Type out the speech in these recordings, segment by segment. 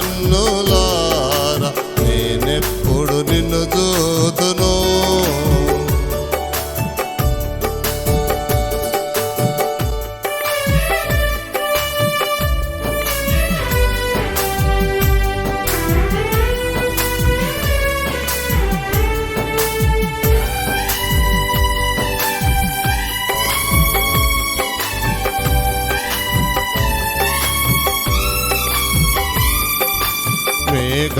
కన్నులారా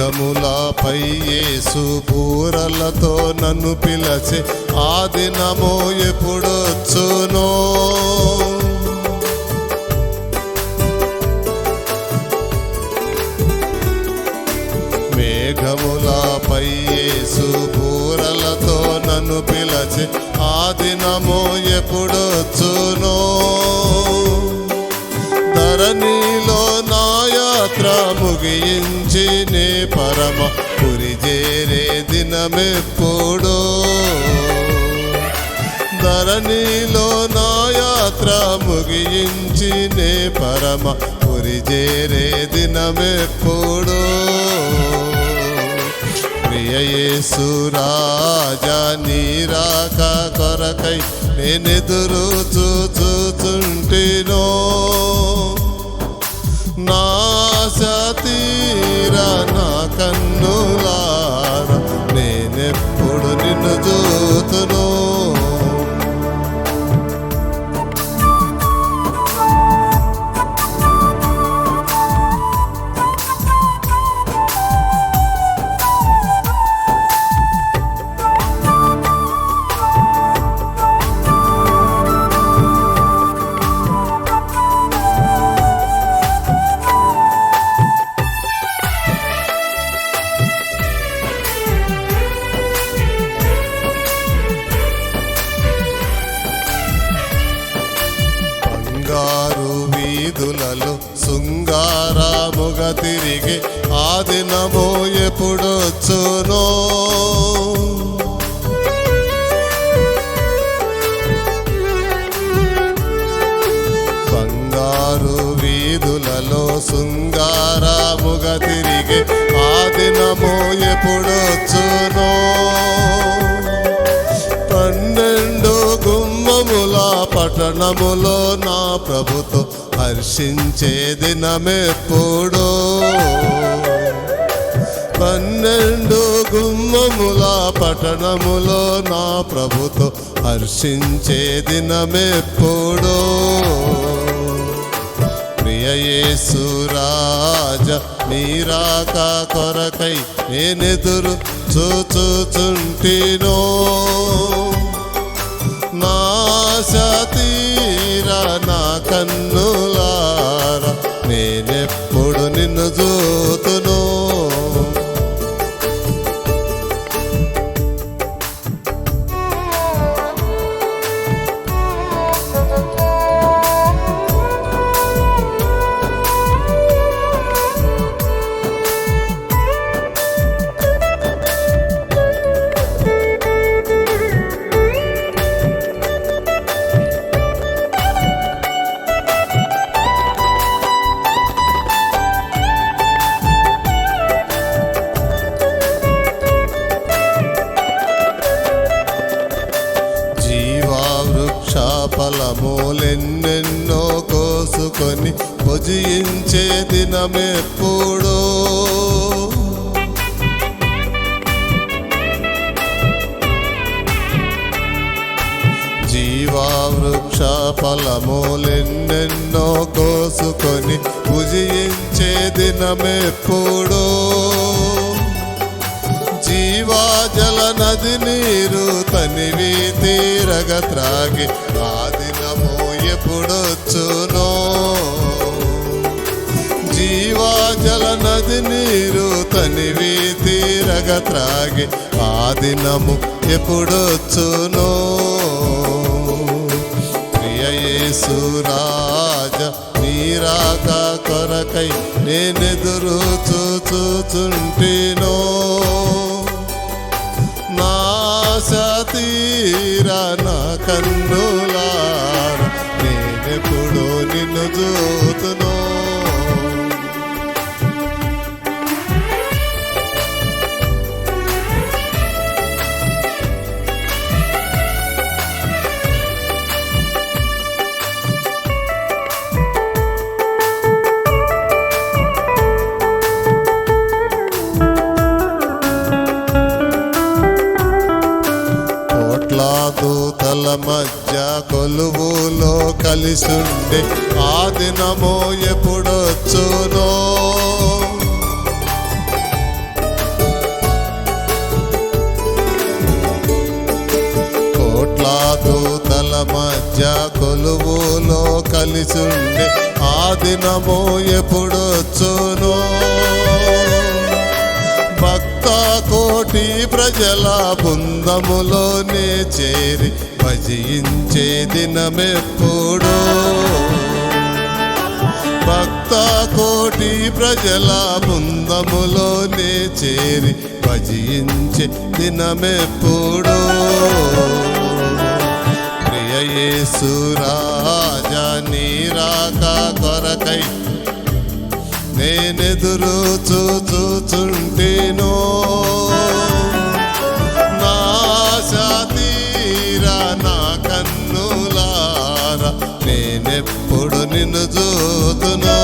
మేఘములపై యేసు బూరలతో నన్ను పిలచి ఆ దినము ఎప్పుడొచ్చునో? మేఘములపై యేసు బూరలతో నన్ను పిలచి ఆ దినము ఎప్పుడొచ్చునో? ధరణిలో నా యాత్ర ముగించి నే పరమ పురి చేరే దినమెప్పుడో. ధరణిలో నా యాత్ర ముగించినే పరమ పురి చేరే దినమెప్పుడో. ప్రియ నీరాక కొరకై నేనెదురు చూచుచుంటినో. నా సతీరా నా కన్నులా వీధులలో శృంగారాముగా తిరిగి ఆ దినము ఎప్పుడొచ్చునో. బంగారు వీధులలో శృంగారాముగా తిరిగి ఆ దినము ఎప్పుడొచ్చునో. పన్నెండు గుమ్మముల పట్టణములో నా ప్రభుతో హర్షించే దినమెప్పుడో పన్నెండు గుమ్మముల పట్టణములో నా ప్రభుతో హర్షించే దినమెప్పుడో ప్రియ మీరాక కొరకై నేనెదురు చూచుచుంటినో. నా తీరా కన్నులారా నేనెప్పుడు నిన్ను చూతును. ఫలములెన్నెన్నో కోసుకొని భుజించే దినమెప్పుడో జీవావృక్ష ఫలములెన్నెన్నో కోసుకొని భుజించే దినమెప్పుడో జీవాజల నది నీరు తనివి తీరగ త్రాగి ఆ దినము ఎప్పుడొచ్చునో. జీవాజల నది నీరు తనివి తీరగ త్రాగి ఆ దినము ఎప్పుడొచ్చునో. ప్రియ నీరాక కొరకై నేనెదురు చూచుచుంటినో. నాశ నా కన్నులారా నేనెప్పుడు నిన్ను చూతును. కాలాల మధ్య కొలువులో కలిసుండే ఆ దినమో ఎప్పుడొచ్చునో. కోట్లా దూతల మధ్య కొలువులో కలిసుండే ఆ దినమో ఎప్పుడొచ్చునో. కోటి ప్రజల బృందములోనే చేరి భజించే దినమెప్పుడో. భక్త కోటి ప్రజల బృందములోనే చేరి భజించే దినమెప్పుడో. ప్రియ యేసు రాజా నీరాక కొరకై నేనెదురు చూచుచుంటేనో నా తీరా నా కన్నులారా నేనెప్పుడు నిన్ను చూతునో?